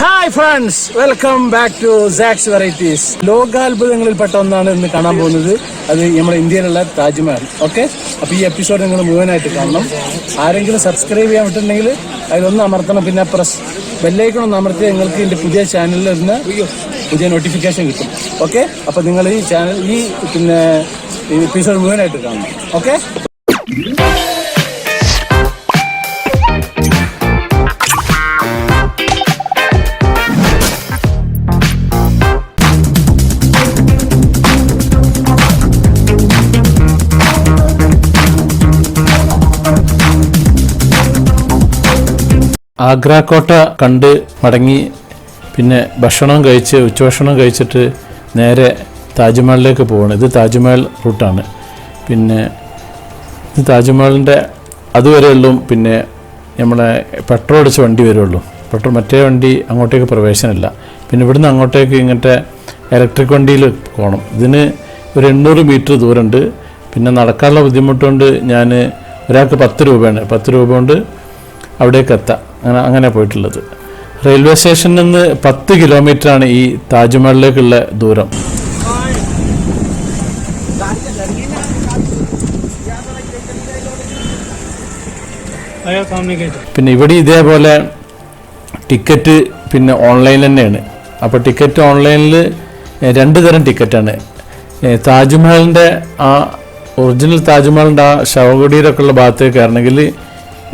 Hi friends welcome back to sax varieties ലോകാത്ഭുതങ്ങളിൽപ്പെട്ട ഒന്നാണ് ഇന്ന് കാണാൻ പോകുന്നത്. അത് നമ്മുടെ ഇന്ത്യയിലുള്ള താജ്മഹൽ. ഓക്കെ അപ്പോൾ ഈ എപ്പിസോഡ് നിങ്ങൾ മുഴുവനായിട്ട് കാണണം. ആരെങ്കിലും സബ്സ്ക്രൈബ് ചെയ്യാൻ പറ്റുന്നുണ്ടെങ്കിൽ അതിലൊന്ന് അമർത്തണം. പിന്നെ പ്രസ് ബെല്ലൈക്കൺ ഒന്ന് അമർത്തി നിങ്ങൾക്ക് എന്റെ പുതിയ ചാനലിൽ നിന്ന് പുതിയ നോട്ടിഫിക്കേഷൻ കിട്ടും. ഓക്കെ അപ്പോൾ നിങ്ങൾ ഈ ചാനൽ ഈ പിന്നെ എപ്പിസോഡ് മുഴുവനായിട്ട് കാണണം. ഓക്കെ ആഗ്രാക്കോട്ട കണ്ട് മടങ്ങി പിന്നെ ഭക്ഷണം കഴിച്ച് ഉച്ചഭക്ഷണം കഴിച്ചിട്ട് നേരെ താജ്മഹലിലേക്ക് പോകണം ഇത് താജ്മഹൽ റൂട്ടാണ്. പിന്നെ താജ്മഹലിന്റെ അതുവരെയുള്ളൂ പിന്നെ നമ്മളെ പെട്രോൾ അടിച്ച വണ്ടി വരുള്ളൂ. പെട്രോൾ മറ്റേ വണ്ടി അങ്ങോട്ടേക്ക് പ്രവേശനമില്ല. പിന്നെ ഇവിടുന്ന് അങ്ങോട്ടേക്ക് ഇങ്ങനത്തെ ഇലക്ട്രിക് വണ്ടിയിൽ പോകണം. ഇതിന് ഒരു എണ്ണൂറ് മീറ്റർ ദൂരമുണ്ട്. പിന്നെ നടക്കാനുള്ള ബുദ്ധിമുട്ടുകൊണ്ട് ഞാൻ ഒരാൾക്ക് പത്ത് രൂപയാണ്. പത്ത് രൂപ കൊണ്ട് അവിടേക്ക് എത്താം. അങ്ങനെ അങ്ങനെ പോയിട്ടുള്ളത്. റെയിൽവേ സ്റ്റേഷനിൽ നിന്ന് പത്ത് കിലോമീറ്ററാണ് ഈ താജ്മഹലിലേക്കുള്ള ദൂരം. പിന്നെ ഇവിടെ ഇതേപോലെ ടിക്കറ്റ് പിന്നെ ഓൺലൈൻ തന്നെയാണ്. അപ്പോൾ ടിക്കറ്റ് ഓൺലൈനിൽ രണ്ട് തരം ടിക്കറ്റാണ്. താജ്മഹലിന്റെ ആ ഒറിജിനൽ താജ്മഹലിന്റെ ആ ശവകുടീരൊക്കെ ഉള്ള ഭാഗത്തേക്ക് കയറണമെങ്കിൽ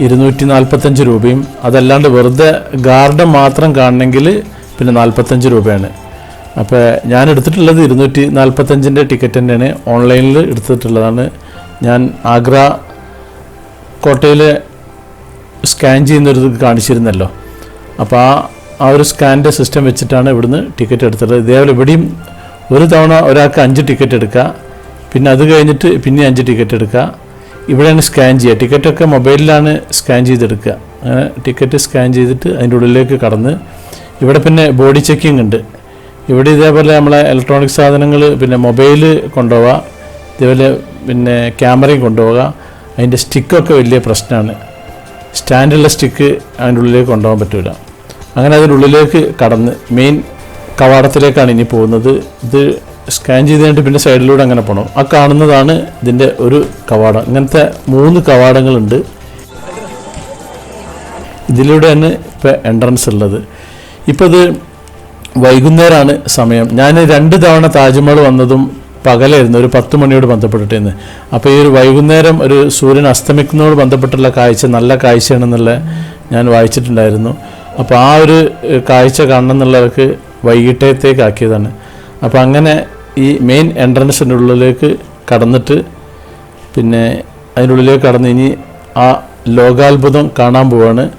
ഇരുന്നൂറ്റി നാൽപ്പത്തഞ്ച് രൂപയും. അതല്ലാണ്ട് വെറുതെ ഗാർഡൻ മാത്രം കാണണമെങ്കിൽ പിന്നെ നാൽപ്പത്തഞ്ച് രൂപയാണ്. അപ്പോൾ ഞാൻ എടുത്തിട്ടുള്ളത് ഇരുന്നൂറ്റി നാൽപ്പത്തഞ്ചിന്റെ ടിക്കറ്റ് തന്നെയാണ്. ഓൺലൈനിൽ എടുത്തിട്ടുള്ളതാണ്. ഞാൻ ആഗ്ര കോട്ടയിലെ സ്കാൻ ചെയ്യുന്നൊരു കാണിച്ചിരുന്നല്ലോ. അപ്പോൾ ആ ആ ഒരു സ്കാനിന്റെ സിസ്റ്റം വെച്ചിട്ടാണ് ഇവിടുന്ന് ടിക്കറ്റ് എടുത്തത് ഇതേപോലെ ഇവിടെയും ഒരു തവണ ഒരാൾക്ക് അഞ്ച് ടിക്കറ്റ് എടുക്കുക. പിന്നെ അത് കഴിഞ്ഞിട്ട് പിന്നെ അഞ്ച് ടിക്കറ്റ് എടുക്കുക. ഇവിടെയാണ് സ്കാൻ ചെയ്യുക. ടിക്കറ്റൊക്കെ മൊബൈലിലാണ് സ്കാൻ ചെയ്തെടുക്കുക. അങ്ങനെ ടിക്കറ്റ് സ്കാൻ ചെയ്തിട്ട് അതിന്റെ ഉള്ളിലേക്ക് കടന്ന് ഇവിടെ പിന്നെ ബോഡി ചെക്കിംഗ് ഉണ്ട്. ഇവിടെ ഇതേപോലെ നമ്മളെ ഇലക്ട്രോണിക് സാധനങ്ങൾ പിന്നെ മൊബൈൽ കൊണ്ടുപോവുക. ഇതേപോലെ പിന്നെ ക്യാമറയും കൊണ്ടുപോവുക. അതിന്റെ സ്റ്റിക്കൊക്കെ വലിയ പ്രശ്നമാണ്. സ്റ്റാൻഡുള്ള സ്റ്റിക്ക് അതിന്റെ ഉള്ളിലേക്ക് കൊണ്ടുപോകാൻ പറ്റില്ല അങ്ങനെ അതിന്റെ ഉള്ളിലേക്ക് കടന്ന് മെയിൻ കവാടത്തിലേക്കാണ് ഇനി പോകുന്നത്. ഇത് സ്കാൻ ചെയ്ത് കഴിഞ്ഞിട്ട് പിന്നെ സൈഡിലൂടെ അങ്ങനെ പോകണം ആ കാണുന്നതാണ് ഇതിന്റെ ഒരു കവാടം. ഇങ്ങനത്തെ മൂന്ന് കവാടങ്ങളുണ്ട്. തന്നെ ഇപ്പോൾ എൻട്രൻസ് ഉള്ളത്. ഇപ്പോൾ ഇത് വൈകുന്നേരമാണ് സമയം. ഞാൻ രണ്ട് തവണ താജ്മഹൽ വന്നതും പകലായിരുന്നു. ഒരു പത്ത് മണിയോട് ബന്ധപ്പെട്ടിട്ടായിരുന്നു അപ്പോൾ ഈ ഒരു വൈകുന്നേരം ഒരു സൂര്യൻ അസ്തമിക്കുന്നതോട് ബന്ധപ്പെട്ടുള്ള കാഴ്ച നല്ല കാഴ്ചയാണെന്നുള്ള ഞാൻ വായിച്ചിട്ടുണ്ടായിരുന്നു. അപ്പോൾ ആ ഒരു കാഴ്ച കാണണം എന്നുള്ളവർക്ക് വൈകിട്ടത്തേക്ക് ആക്കിയതാണ് അപ്പോൾ അങ്ങനെ ഈ മെയിൻ എൻട്രൻസിന്റെ ഉള്ളിലേക്ക് കടന്നിട്ട് പിന്നെ അതിനുള്ളിലേക്ക് കടന്ന് ഇനി ആ ലോകാത്ഭുതം കാണാൻ പോവാണ്.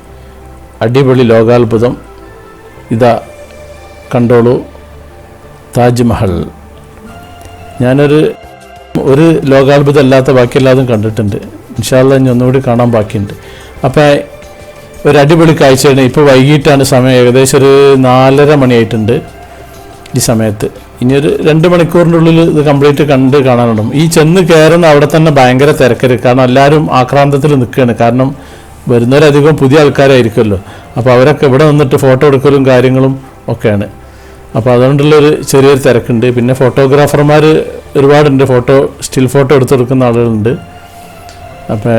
അടിപൊളി ലോകാത്ഭുതം. ഇതാ കണ്ടോളൂ താജ്മഹൽ. ഞാനൊരു ഒരു ലോകാത്ഭുതം അല്ലാത്ത ബാക്കിയെല്ലാതും കണ്ടിട്ടുണ്ട്. ഇൻഷാല്ല ഇനി ഒന്നുകൂടി കാണാൻ ബാക്കിയുണ്ട്. അപ്പോൾ ഒരു അടിപൊളി കാഴ്ചയാണ്. ഇപ്പോൾ വൈകിട്ടാണ് സമയം. ഏകദേശം ഒരു നാലര മണിയായിട്ടുണ്ട് ഈ സമയത്ത്. ഇനി ഒരു രണ്ട് മണിക്കൂറിന്റെ ഉള്ളിൽ ഇത് കംപ്ലീറ്റ് കണ്ട് കാണാനുണ്ടാവും ഈ ചെന്ന് കയറുന്ന അവിടെ തന്നെ ഭയങ്കര തിരക്കര് കാരണം എല്ലാവരും ആക്രാന്തത്തിൽ നിൽക്കുകയാണ്. കാരണം വരുന്നവരധികം പുതിയ ആൾക്കാരായിരിക്കുമല്ലോ. അപ്പോൾ അവരൊക്കെ ഇവിടെ വന്നിട്ട് ഫോട്ടോ എടുക്കലും കാര്യങ്ങളും ഒക്കെയാണ്. അപ്പോൾ അതുകൊണ്ടുള്ളൊരു ചെറിയൊരു തിരക്കുണ്ട്. പിന്നെ ഫോട്ടോഗ്രാഫർമാർ ഒരുപാടുണ്ട്. ഫോട്ടോ സ്റ്റിൽ ഫോട്ടോ എടുത്തെടുക്കുന്ന ആളുകളുണ്ട്. അപ്പോൾ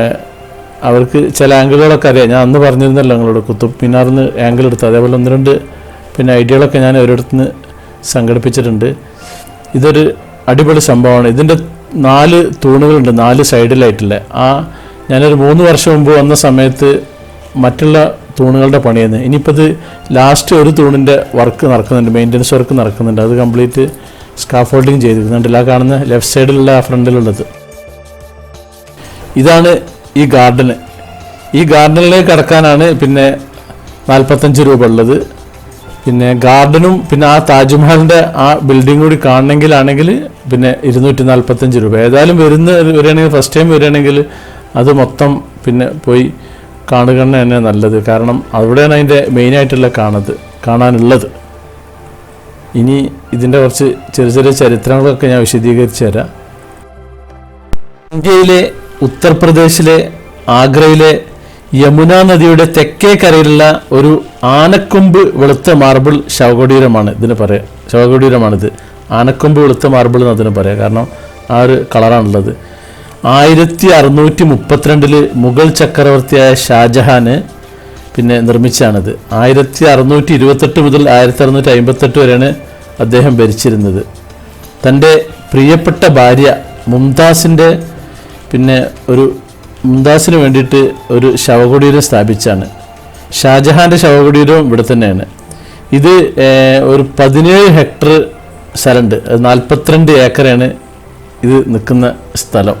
അവർക്ക് ചില ആംഗിളുകളൊക്കെ അറിയാം. ഞാൻ അന്ന് പറഞ്ഞിരുന്നല്ലോ നിങ്ങളോട് കുത്തു. പിന്നാറിന്ന് ആംഗിൾ എടുത്ത് അതേപോലെ ഒന്ന് രണ്ട് പിന്നെ ഐഡിയകളൊക്കെ ഞാൻ ഒരിടത്തു നിന്ന് സംഘടിപ്പിച്ചിട്ടുണ്ട്. ഇതൊരു അടിപൊളി സംഭവമാണ്. ഇതിന്റെ നാല് തൂണുകളുണ്ട് നാല് സൈഡിലായിട്ടുള്ള. ആ ഞാനൊരു മൂന്ന് വർഷം മുമ്പ് വന്ന സമയത്ത് മറ്റുള്ള തൂണുകളുടെ പണിയെന്ന് ഇനിയിപ്പോൾ ഇത് ലാസ്റ്റ് ഒരു തൂണിന്റെ വർക്ക് നടക്കുന്നുണ്ട് മെയിന്റനൻസ് വർക്ക് നടക്കുന്നുണ്ട്. അത് കംപ്ലീറ്റ് സ്കാഫോൾഡിങ് ചെയ്തിരുന്നുണ്ട് ആ കാണുന്ന ലെഫ്റ്റ് സൈഡിലുള്ള ആ ഫ്രണ്ടിലുള്ളത്. ഇതാണ് ഈ ഗാർഡന് ഈ ഗാർഡനിലേക്ക് കടക്കാനാണ് പിന്നെ നാൽപ്പത്തഞ്ച് രൂപ ഉള്ളത്. പിന്നെ ഗാർഡനും പിന്നെ ആ താജ്മഹലിന്റെ ആ ബിൽഡിംഗ് കൂടി കാണണമെങ്കിലാണെങ്കിൽ പിന്നെ ഇരുന്നൂറ്റി നാൽപ്പത്തഞ്ച് രൂപ. ഏതായാലും വരുന്ന വരികയാണെങ്കിൽ ഫസ്റ്റ് ടൈം വരികയാണെങ്കിൽ അത് മൊത്തം പിന്നെ പോയി കാണുക തന്നെ നല്ലത്. കാരണം അവിടെയാണ് അതിന്റെ മെയിനായിട്ടുള്ള കാണത് കാണാനുള്ളത്. ഇനി ഇതിന്റെ കുറച്ച് ചെറിയ ചെറിയ ചരിത്രങ്ങളൊക്കെ ഞാൻ വിശദീകരിച്ചു തരാം. ഇന്ത്യയിലെ ഉത്തർപ്രദേശിലെ ആഗ്രയിലെ യമുന നദിയുടെ തെക്കേ കരയിലുള്ള ഒരു ആനക്കൊമ്പ് വെളുത്ത മാർബിൾ ശവകുടീരമാണ് ഇതിന് പറയാം ശവകുടീരമാണിത്. ആനക്കൊമ്പ് വെളുത്ത മാർബിൾ എന്ന് അതിന് പറയാം. കാരണം ആ ഒരു കളറാണുള്ളത് ആയിരത്തി അറുന്നൂറ്റി മുപ്പത്തിരണ്ടിൽ മുഗൾ ചക്രവർത്തിയായ ഷാജഹാന് പിന്നെ നിർമ്മിച്ചാണിത്. ആയിരത്തി അറുന്നൂറ്റി ഇരുപത്തെട്ട് മുതൽ ആയിരത്തി അറുന്നൂറ്റി അമ്പത്തെട്ട് വരെയാണ് അദ്ദേഹം ഭരിച്ചിരുന്നത്. തന്റെ പ്രിയപ്പെട്ട ഭാര്യ മുംതാസിന്റെ പിന്നെ ഒരു മുംതാസിന് വേണ്ടിയിട്ട് ഒരു ശവകുടീരം സ്ഥാപിച്ചാണ്. ഷാജഹാന്റെ ശവകുടീരവും ഇവിടെ തന്നെയാണ്. ഇത് ഒരു പതിനേഴ് ഹെക്ടർ സ്ഥലമുണ്ട്. നാൽപ്പത്തിരണ്ട് ഏക്കറാണ് ഇത് നിൽക്കുന്ന സ്ഥലം.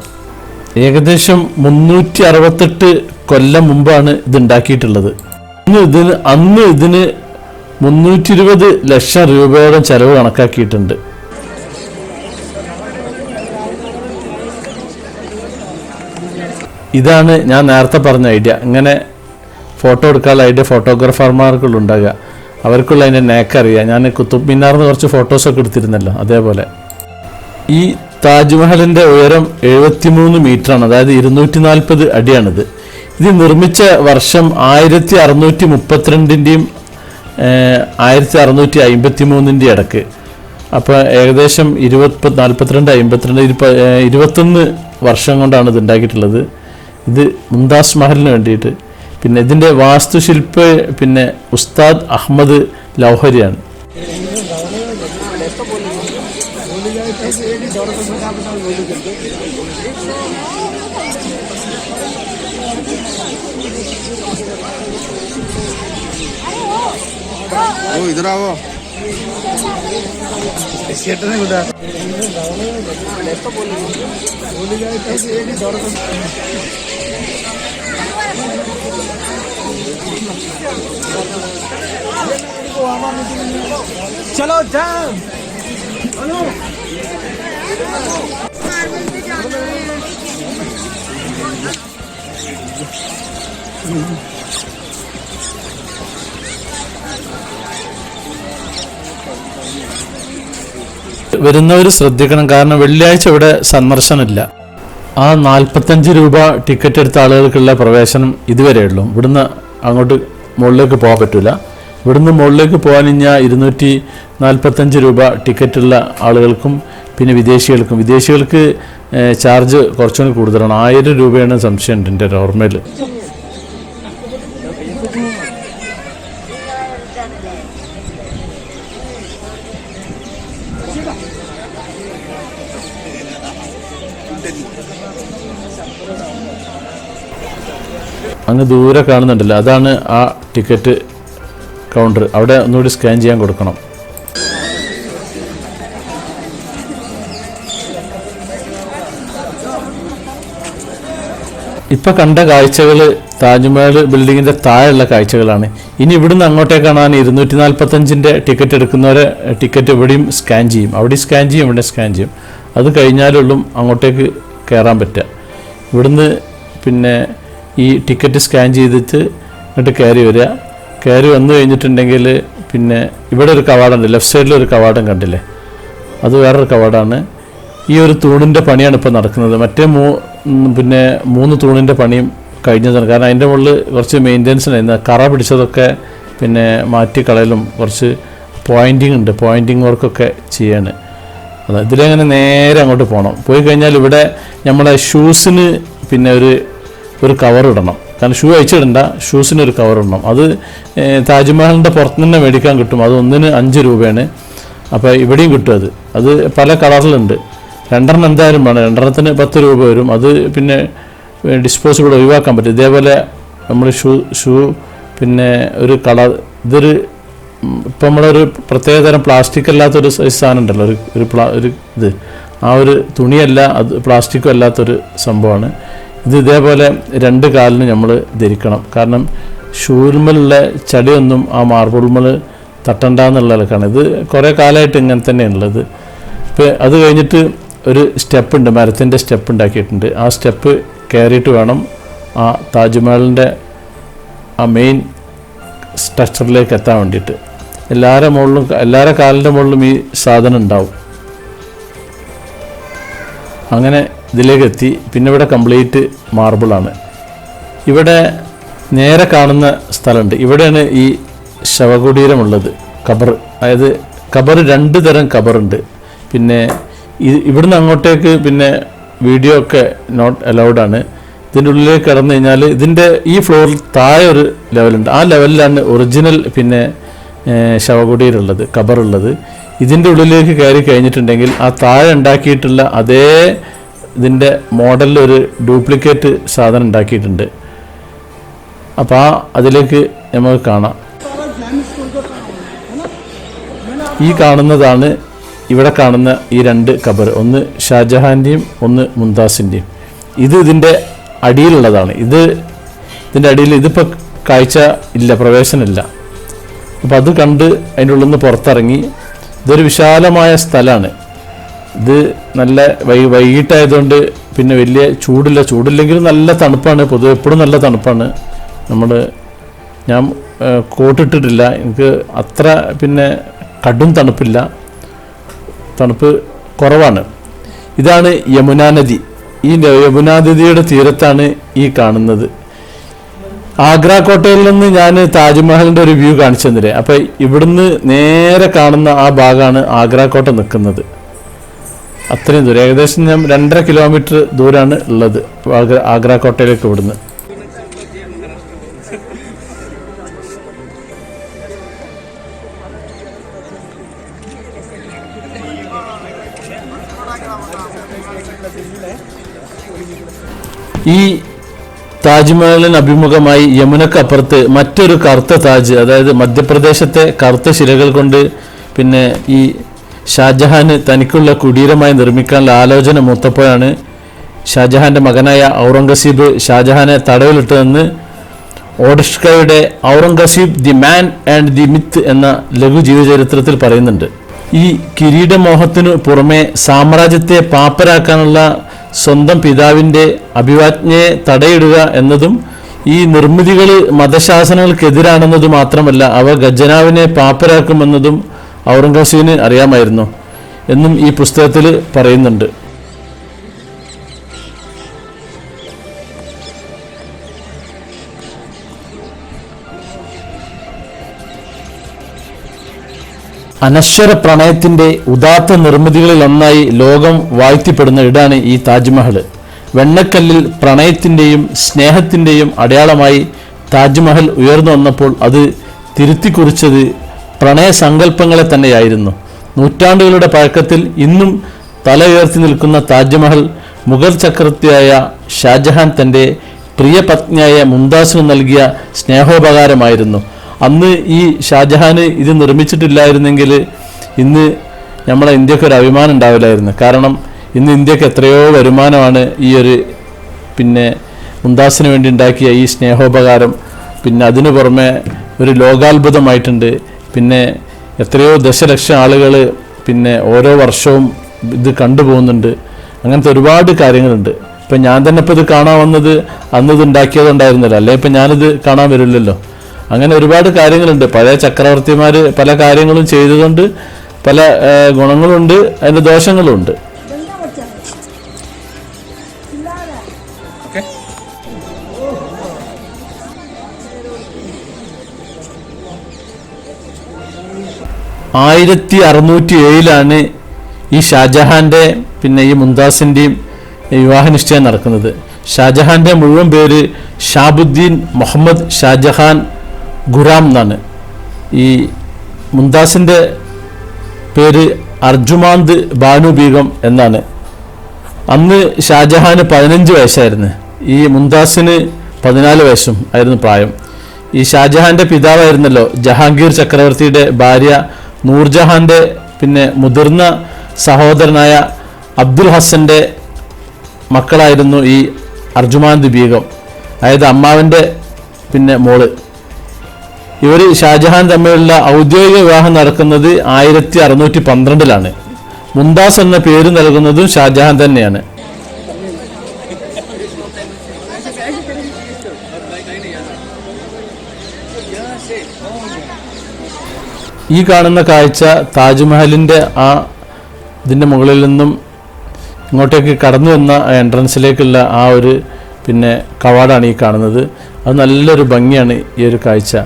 ഏകദേശം മുന്നൂറ്റി അറുപത്തെട്ട് കൊല്ലം മുമ്പാണ് ഇത് ഉണ്ടാക്കിയിട്ടുള്ളത്. ഇന്ന് ഇതിന് അന്ന് ഇതിന് മുന്നൂറ്റി ഇരുപത് ലക്ഷം രൂപയോളം ചെലവ് കണക്കാക്കിയിട്ടുണ്ട്. ഇതാണ് ഞാൻ നേരത്തെ പറഞ്ഞ ഐഡിയ. ഇങ്ങനെ ഫോട്ടോ എടുക്കാനുള്ള ഐഡിയ ഫോട്ടോഗ്രാഫർമാർക്കുള്ള ഉണ്ടാകുക. അവർക്കുള്ള അതിന്റെ നേക്കറിയാം ഞാൻ കുത്തുബ് മിനാറിന്ന് കുറച്ച് ഫോട്ടോസൊക്കെ എടുത്തിരുന്നല്ലോ അതേപോലെ. ഈ താജ്മഹലിന്റെ ഉയരം എഴുപത്തിമൂന്ന് മീറ്ററാണ് അതായത് ഇരുന്നൂറ്റി നാൽപ്പത് അടിയാണിത്. ഇത് നിർമ്മിച്ച വർഷം ആയിരത്തി അറുന്നൂറ്റി മുപ്പത്തിരണ്ടിന്റെയും ആയിരത്തി അറുന്നൂറ്റി അമ്പത്തി മൂന്നിന്റെ ഇടയ്ക്ക്. അപ്പോൾ ഏകദേശം ഇരുപത്തി നാൽപ്പത്തിരണ്ട് അമ്പത്തിരണ്ട് ഇരുപത്തൊന്ന് വർഷം കൊണ്ടാണ് ഇത് ഉണ്ടാക്കിയിട്ടുള്ളത്. ഇത് മുംതാസ് മഹലിന് വേണ്ടിയിട്ട്. പിന്നെ ഇതിന്റെ വാസ്തുശില്പ പിന്നെ ഉസ്താദ് അഹമ്മദ് ലൗഹരിയാണ്. ഓ चलो जाम വരുന്നവർ ശ്രദ്ധിക്കണം കാരണം വെള്ളിയാഴ്ച ഇവിടെ സന്ദർശനമില്ല ആ നാൽപ്പത്തഞ്ച് രൂപ ടിക്കറ്റ് എടുത്ത ആളുകൾക്കുള്ള പ്രവേശനം ഇതുവരെയുള്ളൂ ഇവിടുന്ന് അങ്ങോട്ട് മുകളിലേക്ക് പോകാൻ പറ്റില്ല ഇവിടുന്ന് മുകളിലേക്ക് പോകാൻ കഴിഞ്ഞാൽ ഇരുന്നൂറ്റി നാൽപ്പത്തഞ്ച് രൂപ ടിക്കറ്റുള്ള ആളുകൾക്കും പിന്നെ വിദേശികൾക്കും. വിദേശികൾക്ക് ചാർജ് കുറച്ചുകൂടി കൂടുതലാണ്. ആയിരം രൂപയാണ് സംശയമുണ്ട് എന്റെ ഓർമ്മയിൽ. അങ്ങ് ദൂരെ കാണുന്നുണ്ടല്ലോ. അതാണ് ആ ടിക്കറ്റ് കൗണ്ടർ അവിടെ ഒന്നുകൂടി സ്കാൻ ചെയ്യാൻ കൊടുക്കണം. ഇപ്പം കണ്ട കാഴ്ചകൾ താജ്മഹൽ ബിൽഡിങ്ങിന്റെ താഴെയുള്ള കാഴ്ചകളാണ്. ഇനി ഇവിടുന്ന് അങ്ങോട്ടേക്കാണ് ഇരുന്നൂറ്റി നാൽപ്പത്തഞ്ചിന്റെ ടിക്കറ്റ് എടുക്കുന്നവരെ ടിക്കറ്റ് ഇവിടെയും സ്കാൻ ചെയ്യും. അവിടെ സ്കാൻ ചെയ്യും ഇവിടെ സ്കാൻ ചെയ്യും. അത് കഴിഞ്ഞാലുള്ളും അങ്ങോട്ടേക്ക് കയറാൻ പറ്റുക. ഇവിടുന്ന് പിന്നെ ഈ ടിക്കറ്റ് സ്കാൻ ചെയ്തിട്ട് ഇങ്ങോട്ട് കയറി വരിക. കയറി വന്നു കഴിഞ്ഞിട്ടുണ്ടെങ്കിൽ പിന്നെ ഇവിടെ ഒരു കവാടമുണ്ട് ലെഫ്റ്റ് സൈഡിൽ ഒരു കവാടം കണ്ടില്ലേ? അത് വേറൊരു കവാടാണ്. ഈ ഒരു തൂണിന്റെ പണിയാണ് ഇപ്പോൾ നടക്കുന്നത്. മറ്റേ മൂ പിന്നെ മൂന്ന് തൂണിന്റെ പണിയും കഴിഞ്ഞതാണ്. കാരണം അതിന്റെ മുകളിൽ കുറച്ച് മെയിന്റെനൻസിനായിരുന്നു കറ പിടിച്ചതൊക്കെ പിന്നെ മാറ്റി കളയലും കുറച്ച് പോയിന്റിങ് ഉണ്ട്. പോയിന്റിങ് വർക്കൊക്കെ ചെയ്യാണ്. അതാ ഇതിലങ്ങനെ നേരെ അങ്ങോട്ട് പോകണം പോയി കഴിഞ്ഞാൽ ഇവിടെ നമ്മളെ ഷൂസിന് പിന്നെ ഒരു ഒരു കവർ ഇടണം. കാരണം ഷൂ അയച്ചിടണ്ട ഷൂസിന് ഒരു കവർ ഇടണം. അത് താജ്മഹലിന്റെ പുറത്ത് തന്നെ മേടിക്കാൻ കിട്ടും. അത് ഒന്നിന് അഞ്ച് രൂപയാണ്. അപ്പോൾ ഇവിടെയും കിട്ടും അത്. അത് പല കളറിലുണ്ട്. രണ്ടെണ്ണം എന്തായാലും വേണം. രണ്ടെണ്ണത്തിന് പത്ത് രൂപ വരും. അത് പിന്നെ ഡിസ്പോസിബിൾ ഒഴിവാക്കാൻ പറ്റും. ഇതേപോലെ നമ്മൾ ഷൂ ഷൂ പിന്നെ ഒരു കളർ ഇതൊരു ഇപ്പം നമ്മളൊരു പ്രത്യേകതരം പ്ലാസ്റ്റിക് അല്ലാത്തൊരു സാധനം ഉണ്ടല്ലോ. ഒരു ഒരു പ്ലാ ഒരു ഇത്. ആ ഒരു തുണിയല്ല അത് പ്ലാസ്റ്റിക്കും അല്ലാത്തൊരു സംഭവമാണ്. ഇത് ഇതേപോലെ രണ്ട് കാലിന് നമ്മൾ ധരിക്കണം. കാരണം ഷൂരുമ്മലുള്ള ചളിയൊന്നും ആ മാർബിൾമൽ തട്ടണ്ടെന്നുള്ള നിലക്കാണ് ഇത് കുറേ കാലമായിട്ട് ഇങ്ങനെ തന്നെയാണുള്ളത്. ഇപ്പോൾ അത് കഴിഞ്ഞിട്ട് ഒരു സ്റ്റെപ്പ് ഉണ്ട് മരത്തിന്റെ സ്റ്റെപ്പ് ഉണ്ടാക്കിയിട്ടുണ്ട് ആ സ്റ്റെപ്പ് കയറിയിട്ട് വേണം ആ താജ്മഹലിന്റെ ആ മെയിൻ സ്ട്രക്ചറിലേക്ക് എത്താൻ വേണ്ടിയിട്ട് എല്ലാവരുടെ മുകളിലും എല്ലാവരുടെ കാലിന്റെ മുകളിലും ഈ സാധനം ഉണ്ടാവും. അങ്ങനെ ഇതിലേക്ക് എത്തി പിന്നെ ഇവിടെ കംപ്ലീറ്റ് മാർബിളാണ് ഇവിടെ നേരെ കാണുന്ന സ്ഥലമുണ്ട്. ഇവിടെയാണ് ഈ ശവകുടീരമുള്ളത്. കബർ അതായത് കബർ രണ്ട് തരം കബറുണ്ട്. പിന്നെ ഇവിടുന്ന് അങ്ങോട്ടേക്ക് പിന്നെ വീഡിയോ ഒക്കെ നോട്ട് അലൗഡ് ആണ്. ഇതിന്റെ ഉള്ളിലേക്ക് കടന്നു കഴിഞ്ഞാൽ ഇതിന്റെ ഈ ഫ്ലോറിൽ താഴെ ഒരു ലെവലുണ്ട് ആ ലെവലിലാണ് ഒറിജിനൽ പിന്നെ ശവകുടീരുള്ളത് കബറുള്ളത്. ഇതിന്റെ ഉള്ളിലേക്ക് കയറി കഴിഞ്ഞിട്ടുണ്ടെങ്കിൽ ആ താഴെ ഉണ്ടാക്കിയിട്ടുള്ള അതേ ഇതിന്റെ മോഡലിൽ ഒരു ഡ്യൂപ്ലിക്കേറ്റ് സാധനം ഉണ്ടാക്കിയിട്ടുണ്ട്. അപ്പോൾ ആ അതിലേക്ക് നമുക്ക് കാണാം. ഈ കാണുന്നതാണ് ഇവിടെ കാണുന്ന ഈ രണ്ട് കബർ ഒന്ന് ഷാജഹാന്റെയും ഒന്ന് മുംതാസിന്റെയും ഇത് ഇതിന്റെ അടിയിലുള്ളതാണ്. ഇത് ഇതിന്റെ അടിയിൽ ഇതിപ്പോൾ കാഴ്ച ഇല്ല പ്രവേശനമില്ല അപ്പോൾ അത് കണ്ട് അതിന്റെ ഉള്ളിൽ നിന്ന് പുറത്തിറങ്ങി. ഇതൊരു വിശാലമായ സ്ഥലമാണ്. ഇത് നല്ല വൈ വൈകിട്ടായതുകൊണ്ട് പിന്നെ വലിയ ചൂടില്ല. ചൂടില്ലെങ്കിലും നല്ല തണുപ്പാണ്. പൊതുവെ എപ്പോഴും നല്ല തണുപ്പാണ്. നമ്മൾ ഞാൻ കോട്ടിട്ടിട്ടില്ല. എനിക്ക് അത്ര പിന്നെ കടും തണുപ്പില്ല. തണുപ്പ് കുറവാണ്. ഇതാണ് യമുനാ നദി. ഈ യമുനാ നദിയുടെ തീരത്താണ് ഈ കാണുന്നത്. ആഗ്ര കോട്ടയിൽ നിന്ന് ഞാൻ താജ്മഹലിന്റെ ഒരു വ്യൂ കാണിച്ചു തന്നില്ലേ? അപ്പം ഇവിടുന്ന് നേരെ കാണുന്ന ആ ഭാഗമാണ് ആഗ്ര കോട്ട നിൽക്കുന്നത് അത്രയും ദൂരം. ഏകദേശം ഞാൻ രണ്ടര കിലോമീറ്റർ ദൂരമാണ് ഉള്ളത്. ആഗ്ര കോട്ടയിലേക്ക് ഇവിടുന്ന് ഈ താജ്മഹലിന് അഭിമുഖമായി യമുനക്കപ്പുറത്ത് മറ്റൊരു കറുത്ത താജ് അതായത് മധ്യപ്രദേശത്തെ കറുത്ത ശിലകൾ കൊണ്ട് പിന്നെ ഈ ഷാജഹാന് തനിക്കുള്ള കുടീരമായി നിർമ്മിക്കാനുള്ള ആലോചന മൂത്തപ്പോഴാണ് ഷാജഹാന്റെ മകനായ ഔറംഗസീബ് ഷാജഹാനെ തടവിലിട്ടതെന്ന് ഓഡഷ്കയുടെ Aurangzeb the man and the myth എന്ന ലഘു ജീവചരിത്രത്തിൽ പറയുന്നുണ്ട്. ഈ കിരീടമോഹത്തിനു പുറമെ സാമ്രാജ്യത്തെ പാപ്പരാക്കാനുള്ള സ്വന്തം പിതാവിന്റെ അഭിവാജ്ഞയെ തടയിടുക എന്നതും ഈ നിർമ്മിതികൾ മതശാസനങ്ങൾക്കെതിരാണെന്നതു മാത്രമല്ല അവ ഗജനാവിനെ പാപ്പരാക്കുമെന്നതും ഔറംഗസീബിന് അറിയാമായിരുന്നു എന്നും ഈ പുസ്തകത്തിൽ പറയുന്നുണ്ട്. അനശ്വര പ്രണയത്തിന്റെ ഉദാത്ത നിർമ്മിതികളിൽ ഒന്നായി ലോകം വാഴ്ത്തിപ്പെടുന്ന ഇടാണ് ഈ താജ്മഹൽ. വെണ്ണക്കല്ലിൽ പ്രണയത്തിന്റെയും സ്നേഹത്തിന്റെയും അടയാളമായി താജ്മഹൽ ഉയർന്നു വന്നപ്പോൾ അത് തിരുത്തിക്കുറിച്ചത് പ്രണയസങ്കല്പങ്ങളെ തന്നെയായിരുന്നു. നൂറ്റാണ്ടുകളുടെ പഴക്കത്തിൽ ഇന്നും തല ഉയർത്തി നിൽക്കുന്ന താജ്മഹൽ മുഗൾ ചക്രവർത്തിയായ ഷാജഹാൻ തന്റെ പ്രിയപത്നിയായ മുംതാസിന് നൽകിയ സ്നേഹോപകാരമായിരുന്നു. അന്ന് ഈ ഷാജഹാന് ഇത് നിർമ്മിച്ചിട്ടില്ലായിരുന്നെങ്കിൽ ഇന്ന് നമ്മളെ ഇന്ത്യയ്ക്ക് ഒരു അഭിമാനം ഉണ്ടാവില്ലായിരുന്നു. കാരണം ഇന്ന് ഇന്ത്യയ്ക്ക് എത്രയോ വരുമാനമാണ് ഈ ഒരു പിന്നെ മുംതാസിന് വേണ്ടി ഉണ്ടാക്കിയ ഈ സ്നേഹോപകാരം. പിന്നെ അതിനു പുറമെ ഒരു ലോകാത്ഭുതമായിട്ടുണ്ട് പിന്നെ എത്രയോ ദശലക്ഷം ആളുകൾ പിന്നെ ഓരോ വർഷവും ഇത് കണ്ടുപോകുന്നുണ്ട്. അങ്ങനത്തെ ഒരുപാട് കാര്യങ്ങളുണ്ട്. ഇപ്പം ഞാൻ തന്നെ ഇപ്പോൾ ഇത് കാണാൻ വന്നത് അന്ന് ഇത് ഉണ്ടാക്കിയതുണ്ടായിരുന്നില്ല അല്ലെ ഇപ്പം ഞാനിത് കാണാൻ വരില്ലല്ലോ. അങ്ങനെ ഒരുപാട് കാര്യങ്ങളുണ്ട്. പഴയ ചക്രവർത്തിമാർ പല കാര്യങ്ങളും ചെയ്തതുകൊണ്ട് പല ഗുണങ്ങളുണ്ട്. അതിന്റെ ദോഷങ്ങളുമുണ്ട്. ആയിരത്തി അറുന്നൂറ്റി ഏഴിലാണ് ഈ ഷാജഹാന്റെ പിന്നെ ഈ മുംതാസിന്റെയും വിവാഹ നിശ്ചയം നടക്കുന്നത്. ഷാജഹാന്റെ മുഴുവൻ പേര് ഷാബുദ്ദീൻ മുഹമ്മദ് ഷാജഹാൻ ഖുറാം എന്നാണ്. ഈ മുംതാസിന്റെ പേര് അർജുമാന്ത് ബാനു ബീഗം എന്നാണ്. അന്ന് ഷാജഹാന് പതിനഞ്ച് വയസ്സായിരുന്നു. ഈ മുംതാസിന് പതിനാല് വയസ്സും ആയിരുന്നു പ്രായം. ഈ ഷാജഹാന്റെ പിതാവായിരുന്നല്ലോ ജഹാംഗീർ ചക്രവർത്തിയുടെ ഭാര്യ നൂർജഹാന്റെ പിന്നെ മുതിർന്ന സഹോദരനായ അബ്ദുൽ ഹസന്റെ മക്കളായിരുന്നു ഈ അർജുമാൻ ബീഗം അതായത് അമ്മാവന്റെ പിന്നെ മോൾ. ഇവർ ഷാജഹാൻ തമ്മിലുള്ള ഔദ്യോഗിക വിവാഹം നടക്കുന്നത് ആയിരത്തി അറുന്നൂറ്റി പന്ത്രണ്ടിലാണ്. മുംതാസ് എന്ന പേര് നൽകുന്നതും ഷാജഹാൻ തന്നെയാണ്. ഈ കാണുന്ന കാഴ്ച താജ്മഹലിന്റെ ആ ഇതിന്റെ മുകളിൽ നിന്നും ഇങ്ങോട്ടേക്ക് കടന്നു വന്ന എൻട്രൻസിലേക്കുള്ള ആ ഒരു പിന്നെ കവാടാണ് ഈ കാണുന്നത്. അത് നല്ലൊരു ഭംഗിയാണ് ഈ ഒരു കാഴ്ച.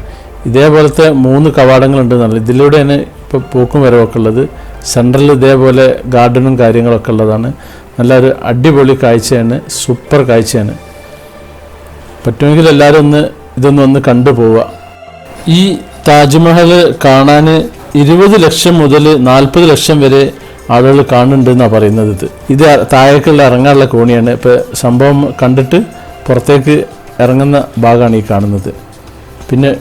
ഇതേപോലത്തെ മൂന്ന് കവാടങ്ങളുണ്ട് നല്ല ഇതിലൂടെയാണ് ഇപ്പോൾ പൂക്കും വരവൊക്കെ ഉള്ളത്. സെൻട്രലിൽ ഇതേപോലെ ഗാർഡനും കാര്യങ്ങളൊക്കെ ഉള്ളതാണ്. നല്ലൊരു അടിപൊളി കാഴ്ചയാണ്. സൂപ്പർ കാഴ്ചയാണ്. പറ്റുമെങ്കിൽ എല്ലാവരും ഒന്ന് ഇതൊന്ന് ഒന്ന് കണ്ടുപോവുക. ഈ താജ്മഹൽ കാണാൻ ഇരുപത് ലക്ഷം മുതൽ നാൽപ്പത് ലക്ഷം വരെ ആളുകൾ കാണുന്നുണ്ട് എന്നാണ് പറയുന്നത് ഇത്. ഇത് താഴേക്കുള്ള ഇറങ്ങാനുള്ള കോണിയാണ്. ഇപ്പോൾ സംഭവം കണ്ടിട്ട് പുറത്തേക്ക് ഇറങ്ങുന്ന ഭാഗമാണ് ഈ കാണുന്നത്. പിന്നെ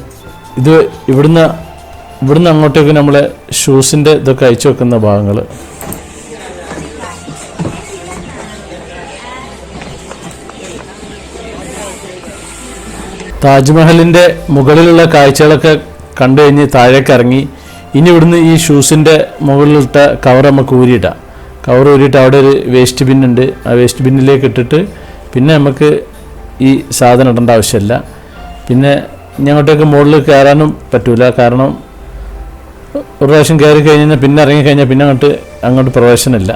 ഇത് ഇവിടുന്ന് ഇവിടുന്ന് അങ്ങോട്ടേക്ക് നമ്മളെ ഷൂസിന്റെ ഇതൊക്കെ അയച്ചു വെക്കുന്ന ഭാഗങ്ങൾ. താജ്മഹലിന്റെ മുകളിലുള്ള കാഴ്ചകളൊക്കെ കണ്ടു കഴിഞ്ഞ് താഴേക്ക് ഇറങ്ങി ഇനി ഇവിടുന്ന് ഈ ഷൂസിന്റെ മുകളിലിട്ട കവർ നമുക്ക് ഊരിയിടാം കവർ ഊരിയിട്ട് അവിടെ ഒരു വേസ്റ്റ് ബിൻ ഉണ്ട്. ആ വേസ്റ്റ് ബിന്നിലേക്ക് ഇട്ടിട്ട് പിന്നെ നമുക്ക് ഈ സാധനം ഇടേണ്ട ആവശ്യമില്ല. പിന്നെ ഞങ്ങോട്ടേക്ക് മുകളിൽ കയറാനും പറ്റൂല. കാരണം ഒരു പ്രാവശ്യം കയറി കഴിഞ്ഞാൽ പിന്നെ ഇറങ്ങിക്കഴിഞ്ഞാൽ പിന്നെ അങ്ങോട്ട് അങ്ങോട്ട് പ്രവേശനമില്ല.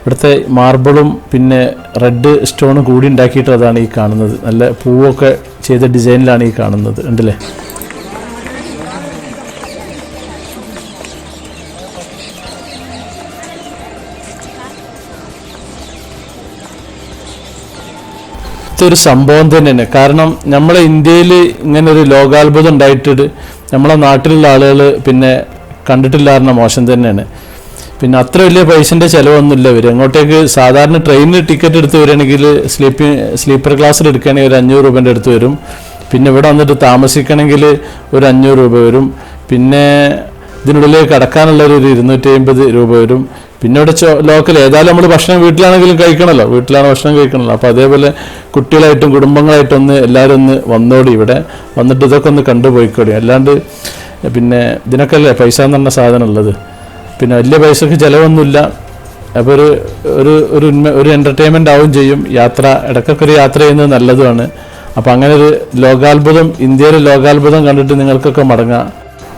ഇവിടുത്തെ മാർബിളും പിന്നെ റെഡ് സ്റ്റോണും കൂടി ഉണ്ടാക്കിയിട്ടുള്ളതാണ് ഈ കാണുന്നത്. നല്ല പൂവൊക്കെ ചെയ്ത ഡിസൈനിലാണ് ഈ കാണുന്നത്. ഉണ്ടല്ലേ ഒരു സംഭവം തന്നെയാണ്. കാരണം നമ്മളെ ഇന്ത്യയിൽ ഒരു ലോകാത്ഭുതം ഉണ്ടായിട്ട് നമ്മളെ നാട്ടിലുള്ള ആളുകൾ പിന്നെ കണ്ടിട്ടില്ലായിരുന്ന മോശം തന്നെയാണ്. പിന്നെ അത്ര വലിയ പൈസന്റെ ചിലവൊന്നുമില്ല ഇവർ അങ്ങോട്ടേക്ക് സാധാരണ ട്രെയിനിന് ടിക്കറ്റ് എടുത്ത് വരികയാണെങ്കിൽ സ്ലീപ്പിംഗ് സ്ലീപ്പർ ക്ലാസ്സിൽ എടുക്കുകയാണെങ്കിൽ ഒരു അഞ്ഞൂറ് രൂപേന്റെ അടുത്ത് വരും. പിന്നെ ഇവിടെ വന്നിട്ട് താമസിക്കണമെങ്കിൽ ഒരു അഞ്ഞൂറ് രൂപ വരും. പിന്നെ ഇതിനുള്ളിലേക്ക് കടക്കാനുള്ളൊരു ഇരുന്നൂറ്റി അമ്പത് രൂപ വരും. പിന്നെ ഇവിടെ ലോക്കൽ ഏതായാലും നമ്മൾ ഭക്ഷണം വീട്ടിലാണെങ്കിലും കഴിക്കണമല്ലോ വീട്ടിലാണ് ഭക്ഷണം കഴിക്കണമല്ലോ അപ്പോൾ അതേപോലെ കുട്ടികളായിട്ടും കുടുംബങ്ങളായിട്ടും ഒന്ന് എല്ലാവരും ഒന്ന് വന്നോടി ഇവിടെ. വന്നിട്ട് ഇതൊക്കെ ഒന്ന് കണ്ടുപോയിക്കോടി അല്ലാണ്ട് പിന്നെ ഇതിനൊക്കെ അല്ലേ പൈസ എന്ന് പറഞ്ഞ സാധനം ഉള്ളത്. പിന്നെ വലിയ പൈസക്ക് ചിലവൊന്നുമില്ല. അപ്പോൾ ഒരു ഒരു ഒരു ഉന്മ ഒരു എന്റർടൈൻമെന്റ് ആവും ചെയ്യും. യാത്ര ഇടയ്ക്കൊക്കെ ഒരു യാത്ര ചെയ്യുന്നത് നല്ലതുമാണ്. അപ്പോൾ അങ്ങനെ ഒരു ലോകാത്ഭുതം ഇന്ത്യയിലെ ലോകാത്ഭുതം കണ്ടിട്ട് നിങ്ങൾക്കൊക്കെ മടങ്ങാം.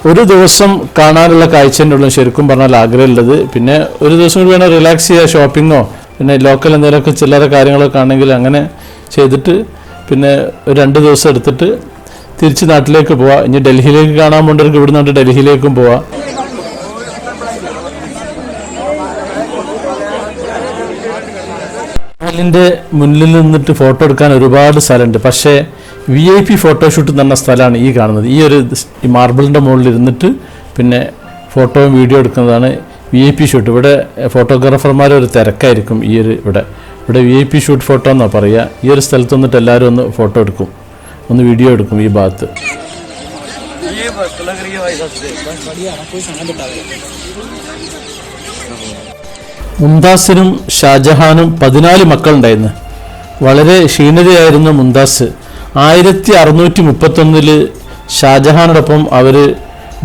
ഒരു ദിവസം കാണാനുള്ള കാഴ്ചന്റെ ഉള്ളിൽ ശരിക്കും പറഞ്ഞാൽ ആഗ്രഹമുള്ളത്. പിന്നെ ഒരു ദിവസം കൂടി വേണം റിലാക്സ് ചെയ്യുക ഷോപ്പിങ്ങോ പിന്നെ ലോക്കൽ എന്തെങ്കിലുമൊക്കെ ചില്ലറ കാര്യങ്ങളൊക്കെ ആണെങ്കിൽ അങ്ങനെ ചെയ്തിട്ട് പിന്നെ ഒരു രണ്ട് ദിവസം എടുത്തിട്ട് തിരിച്ച് നാട്ടിലേക്ക് പോവാം. ഇനി ഡൽഹിയിലേക്ക് കാണാൻ പോകേണ്ടവർക്ക് ഇവിടെ നിന്നിട്ട് ഡൽഹിയിലേക്കും പോവാം. ിന്റെ മുന്നിൽ നിന്നിട്ട് ഫോട്ടോ എടുക്കാൻ ഒരുപാട് സ്ഥലമുണ്ട്. പക്ഷേ വി ഐ പി ഫോട്ടോഷൂട്ട് എന്ന സ്ഥലമാണ് ഈ കാണുന്നത്. ഈ ഒരു ഈ മാർബിളിന്റെ മുകളിൽ ഇരുന്നിട്ട് പിന്നെ ഫോട്ടോയും വീഡിയോ എടുക്കുന്നതാണ് വി ഐ പി ഷൂട്ട് ഇവിടെ ഫോട്ടോഗ്രാഫർമാർ ഒരു തിരക്കായിരിക്കും ഈ ഒരു ഇവിടെ. ഇവിടെ V I P shoot photo എന്നാണ് പറയുക. ഈ ഒരു സ്ഥലത്ത് വന്നിട്ട് എല്ലാവരും ഒന്ന് ഫോട്ടോ എടുക്കും. ഒന്ന് വീഡിയോ എടുക്കും ഈ ഭാഗത്ത്. മുംതാസിനും ഷാജഹാനും പതിനാല് മക്കളുണ്ടായിരുന്നു. വളരെ ക്ഷീണിതയായിരുന്നു മുംതാസ്. ആയിരത്തി അറുന്നൂറ്റി മുപ്പത്തൊന്നിൽ ഷാജഹാനോടൊപ്പം അവർ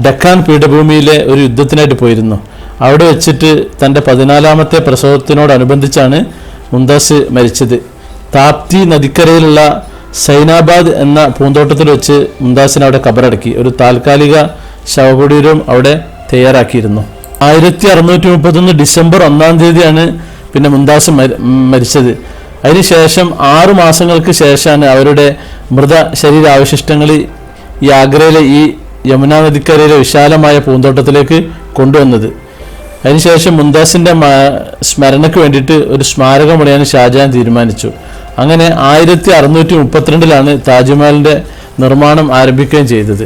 ഡക്കാൻ പീഠഭൂമിയിലെ ഒരു യുദ്ധത്തിനായിട്ട് പോയിരുന്നു. അവിടെ വെച്ചിട്ട് തന്റെ പതിനാലാമത്തെ പ്രസവത്തിനോടനുബന്ധിച്ചാണ് മുന്താസ് മരിച്ചത്. താപ്തി നദിക്കരയിലുള്ള സൈനാബാദ് എന്ന പൂന്തോട്ടത്തിൽ വെച്ച് മുന്താസിനെ അവിടെ കബറടക്കി. ഒരു താൽക്കാലിക ശവകുടീരം അവിടെ തയ്യാറാക്കിയിരുന്നു. ആയിരത്തി അറുന്നൂറ്റി മുപ്പത്തൊന്ന് ഡിസംബർ ഒന്നാം തീയതിയാണ് പിന്നെ മുന്താസ് മരി- മരിച്ചത്. അതിനുശേഷം ആറു മാസങ്ങൾക്ക് ശേഷമാണ് അവരുടെ മൃത ശരീരാവശിഷ്ടങ്ങൾ ഈ ആഗ്രയിലെ ഈ യമുനാ നദിക്കരയിലെ വിശാലമായ പൂന്തോട്ടത്തിലേക്ക് കൊണ്ടുവന്നത്. അതിനുശേഷം മുംതാസിന്റെ സ്മരണയ്ക്ക് വേണ്ടിയിട്ട് ഒരു സ്മാരകം ഷാജഹാൻ തീരുമാനിച്ചു. അങ്ങനെ ആയിരത്തി അറുന്നൂറ്റി മുപ്പത്തിരണ്ടിലാണ് താജ്മഹലിന്റെ നിർമ്മാണം ആരംഭിക്കുകയും ചെയ്തത്.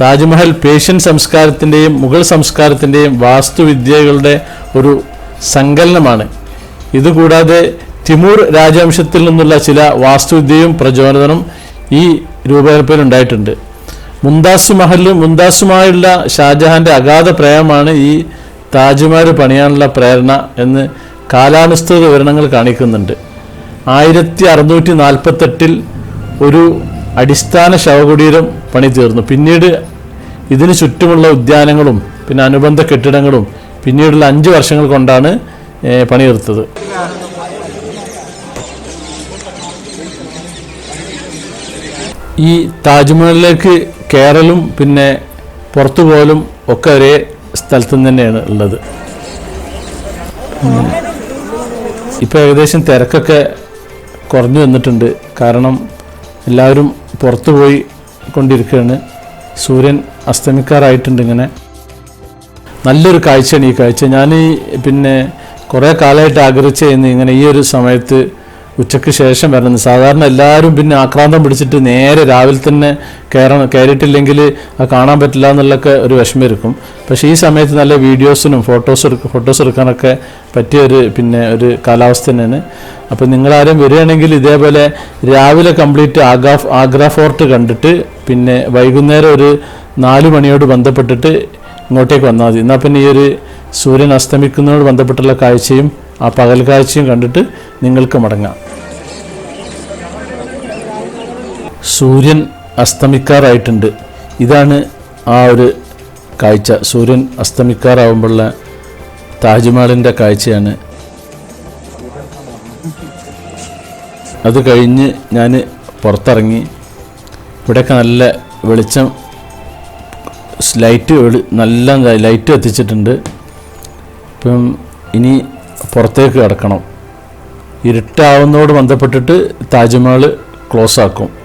താജ്മഹൽ പേഷ്യൻ സംസ്കാരത്തിന്റെയും മുഗൾ സംസ്കാരത്തിന്റെയും വാസ്തുവിദ്യകളുടെ ഒരു സങ്കലനമാണ്. ഇതുകൂടാതെ തിമൂർ രാജവംശത്തിൽ നിന്നുള്ള ചില വാസ്തുവിദ്യയും പ്രചോദനം ഈ രൂപകൽപ്പന ഉണ്ടായിട്ടുണ്ട്. മുംതാസ് മഹലും മുംതാസുമായുള്ള ഷാജഹാന്റെ അഗാധ പ്രേമമാണ് ഈ താജ്മഹൽ പണിയാനുള്ള പ്രേരണ എന്ന് കാലാനുസൃത വിവരണങ്ങൾ കാണിക്കുന്നുണ്ട്. ആയിരത്തി അറുന്നൂറ്റി നാൽപ്പത്തെട്ടിൽ ഒരു അടിസ്ഥാന ശവകുടീരം പണി തീർന്നു പിന്നീട് ഇതിന് ചുറ്റുമുള്ള ഉദ്യാനങ്ങളും പിന്നെ അനുബന്ധ കെട്ടിടങ്ങളും പിന്നീടുള്ള അഞ്ച് വർഷങ്ങൾ കൊണ്ടാണ് ഏഹ്, ഈ താജ്മഹലിലേക്ക് കയറലും പിന്നെ പുറത്തു പോലും ഒക്കെ ഒരേ സ്ഥലത്ത് തന്നെയാണ് ഉള്ളത്. ഇപ്പോൾ ഏകദേശം തിരക്കൊക്കെ കുറഞ്ഞു വന്നിട്ടുണ്ട്. കാരണം എല്ലാവരും പുറത്തു പോയി കൊണ്ടിരിക്കുകയാണ്. സൂര്യൻ അസ്തമിക്കാറായിട്ടുണ്ട് ഇങ്ങനെ. നല്ലൊരു കാഴ്ചയാണ് ഈ കാഴ്ച. ഞാൻ പിന്നെ കുറേ കാലമായിട്ട് ആഗ്രഹിച്ചു ഇങ്ങനെ ഈ ഒരു സമയത്ത് ഉച്ചയ്ക്ക് ശേഷം വരണം. സാധാരണ എല്ലാവരും പിന്നെ ആക്രാന്തം പിടിച്ചിട്ട് നേരെ രാവിലെ തന്നെ കയറണം കയറിയിട്ടില്ലെങ്കിൽ കാണാൻ പറ്റില്ല എന്നുള്ളൊക്കെ ഒരു വിഷമം പക്ഷേ ഈ സമയത്ത് നല്ല വീഡിയോസിനും ഫോട്ടോസ് എടുക്കും ഫോട്ടോസ് എടുക്കാനൊക്കെ പറ്റിയ ഒരു പിന്നെ ഒരു കാലാവസ്ഥ തന്നെയാണ്. അപ്പോൾ നിങ്ങളാരും വരികയാണെങ്കിൽ ഇതേപോലെ രാവിലെ കംപ്ലീറ്റ് ആഗ്ര ആഗ്ര ഫോർട്ട് കണ്ടിട്ട് പിന്നെ വൈകുന്നേരം ഒരു നാല് മണിയോട് ബന്ധപ്പെട്ടിട്ട് ഇങ്ങോട്ടേക്ക് വന്നാൽ മതി. എന്നാൽ പിന്നെ ഈ ഒരു സൂര്യൻ അസ്തമിക്കുന്നതോട് ബന്ധപ്പെട്ടുള്ള കാഴ്ചയും ആ പകൽ കാഴ്ചയും കണ്ടിട്ട് നിങ്ങൾക്ക് മടങ്ങാം. സൂര്യൻ അസ്തമിക്കാറായിട്ടുണ്ട്. ഇതാണ് ആ ഒരു കാഴ്ച. സൂര്യൻ അസ്തമിക്കാറാവുമ്പോഴുള്ള താജ്മഹലിന്റെ കാഴ്ചയാണ്. അത് കഴിഞ്ഞ് ഞാൻ പുറത്തിറങ്ങി. ഇവിടെയൊക്കെ നല്ല വെളിച്ചം ലൈറ്റ് നല്ല ലൈറ്റ് എത്തിച്ചിട്ടുണ്ട്. ഇപ്പം ഇനി പുറത്തേക്ക് കിടക്കണം. ഇരുട്ടാവുന്നതോട് ബന്ധപ്പെട്ടിട്ട് താജ്മഹൽ ക്ലോസ് ആക്കും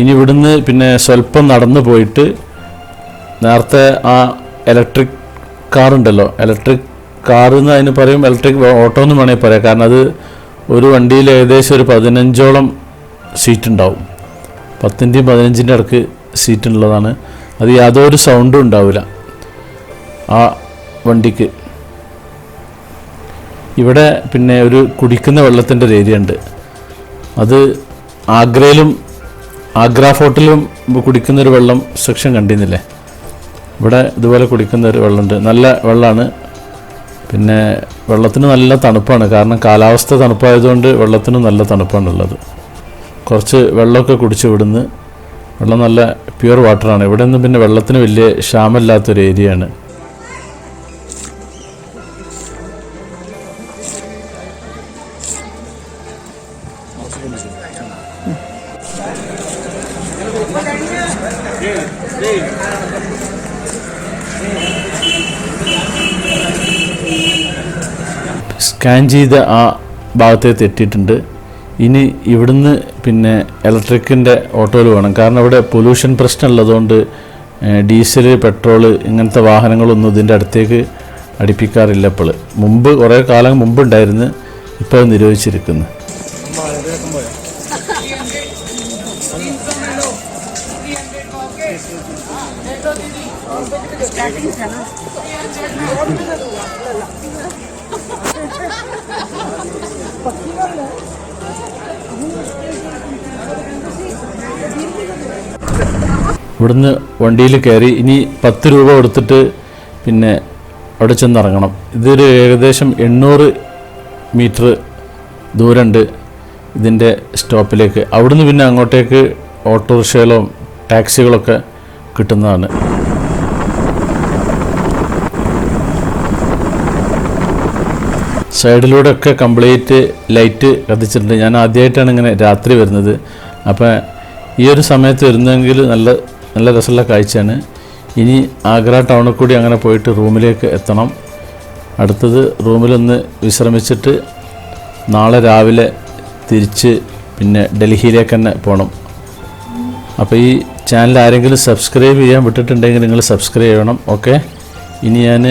ഇനി ഇവിടുന്ന് പിന്നെ സ്വല്പം നടന്നു പോയിട്ട് നേരത്തെ ആ ഇലക്ട്രിക് കാർ ഉണ്ടല്ലോ. ഇലക്ട്രിക് കാർ എന്ന് അതിന് പറയും ഇലക്ട്രിക് ഓട്ടോ എന്ന് വേണമെങ്കിൽ പറയാം. കാരണം അത് ഒരു വണ്ടിയിൽ ഏകദേശം ഒരു പതിനഞ്ചോളം സീറ്റ് ഉണ്ടാവും. പത്തിന്റെയും പതിനഞ്ചിന്റെ ഇടയ്ക്ക് സീറ്റ് ഉള്ളതാണ്. അത് യാതൊരു സൗണ്ടും ഉണ്ടാവില്ല ആ വണ്ടിക്ക്. ഇവിടെ പിന്നെ ഒരു കുടിക്കുന്ന വെള്ളത്തിന്റെ ഒരു ഏരിയ ഉണ്ട്. അത് ആഗ്രയിലും ആഗ്ര ഫോർട്ടിലും കുടിക്കുന്നൊരു വെള്ളം സെക്ഷൻ കണ്ടിരുന്നില്ലേ ഇവിടെ ഇതുപോലെ കുടിക്കുന്ന ഒരു വെള്ളമുണ്ട്. നല്ല വെള്ളമാണ് പിന്നെ വെള്ളത്തിന് നല്ല തണുപ്പാണ്. കാരണം കാലാവസ്ഥ തണുപ്പായതുകൊണ്ട് വെള്ളത്തിന് നല്ല തണുപ്പാണുള്ളത്. കുറച്ച് വെള്ളമൊക്കെ കുടിച്ച് വിടുന്ന് വെള്ളം നല്ല പ്യുവർ വാട്ടറാണ്. ഇവിടെ നിന്ന് പിന്നെ വെള്ളത്തിന് വലിയ ക്ഷാമമില്ലാത്തൊരു ഏരിയയാണ്. സ്കാൻ ചെയ്ത ആ ഭാഗത്തേക്ക് എത്തിയിട്ടുണ്ട് ഇനി ഇവിടുന്ന് പിന്നെ ഇലക്ട്രിക്കിന്റെ ഓട്ടോയിൽ വേണം. കാരണം ഇവിടെ പൊല്യൂഷൻ പ്രശ്നം ഉള്ളതുകൊണ്ട് ഡീസൽ പെട്രോൾ ഇങ്ങനത്തെ വാഹനങ്ങളൊന്നും ഇതിന്റെ അടുത്തേക്ക് അടുപ്പിക്കാറില്ല ഇപ്പോൾ മുമ്പ് കുറേ കാലം മുമ്പ് ഉണ്ടായിരുന്നു ഇപ്പോൾ നിരോധിച്ചിരിക്കുന്നു. ഇവിടുന്ന് വണ്ടിയിൽ കയറി ഇനി പത്ത് രൂപ കൊടുത്തിട്ട് പിന്നെ അവിടെ ചെന്നിറങ്ങണം. ഇതൊരു ഏകദേശം എണ്ണൂറ് മീറ്റർ ദൂരമുണ്ട് ഇതിന്റെ സ്റ്റോപ്പിലേക്ക്. അവിടുന്ന് പിന്നെ അങ്ങോട്ടേക്ക് ഓട്ടോറിക്ഷകളും ടാക്സികളൊക്കെ കിട്ടുന്നതാണ്. സൈഡിലൂടെ ഒക്കെ കംപ്ലീറ്റ് ലൈറ്റ് കത്തിച്ചിട്ടുണ്ട്. ഞാൻ ആദ്യമായിട്ടാണ് ഇങ്ങനെ രാത്രി വരുന്നത്. അപ്പോൾ ഈ ഒരു സമയത്ത് വരുന്നെങ്കിൽ നല്ല നല്ല രസമുള്ള കാഴ്ചയാണ്. ഇനി ആഗ്ര ടൗണിൽ കൂടി അങ്ങനെ പോയിട്ട് റൂമിലേക്ക് എത്തണം. അടുത്തത് റൂമിലൊന്ന് വിശ്രമിച്ചിട്ട് നാളെ രാവിലെ തിരിച്ച് പിന്നെ ഡൽഹിയിലേക്ക് തന്നെ പോകണം അപ്പോൾ ഈ ചാനൽ ആരെങ്കിലും സബ്സ്ക്രൈബ് ചെയ്യാൻ വിട്ടിട്ടുണ്ടെങ്കിൽ നിങ്ങൾ സബ്സ്ക്രൈബ് ചെയ്യണം ഓക്കെ ഇനി ഞാൻ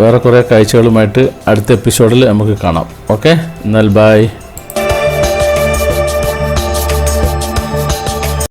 വേറെ കുറേ കാഴ്ചകളുമായിട്ട് അടുത്ത എപ്പിസോഡിൽ നമുക്ക് കാണാം ഓക്കെ എന്നാൽ ബായ്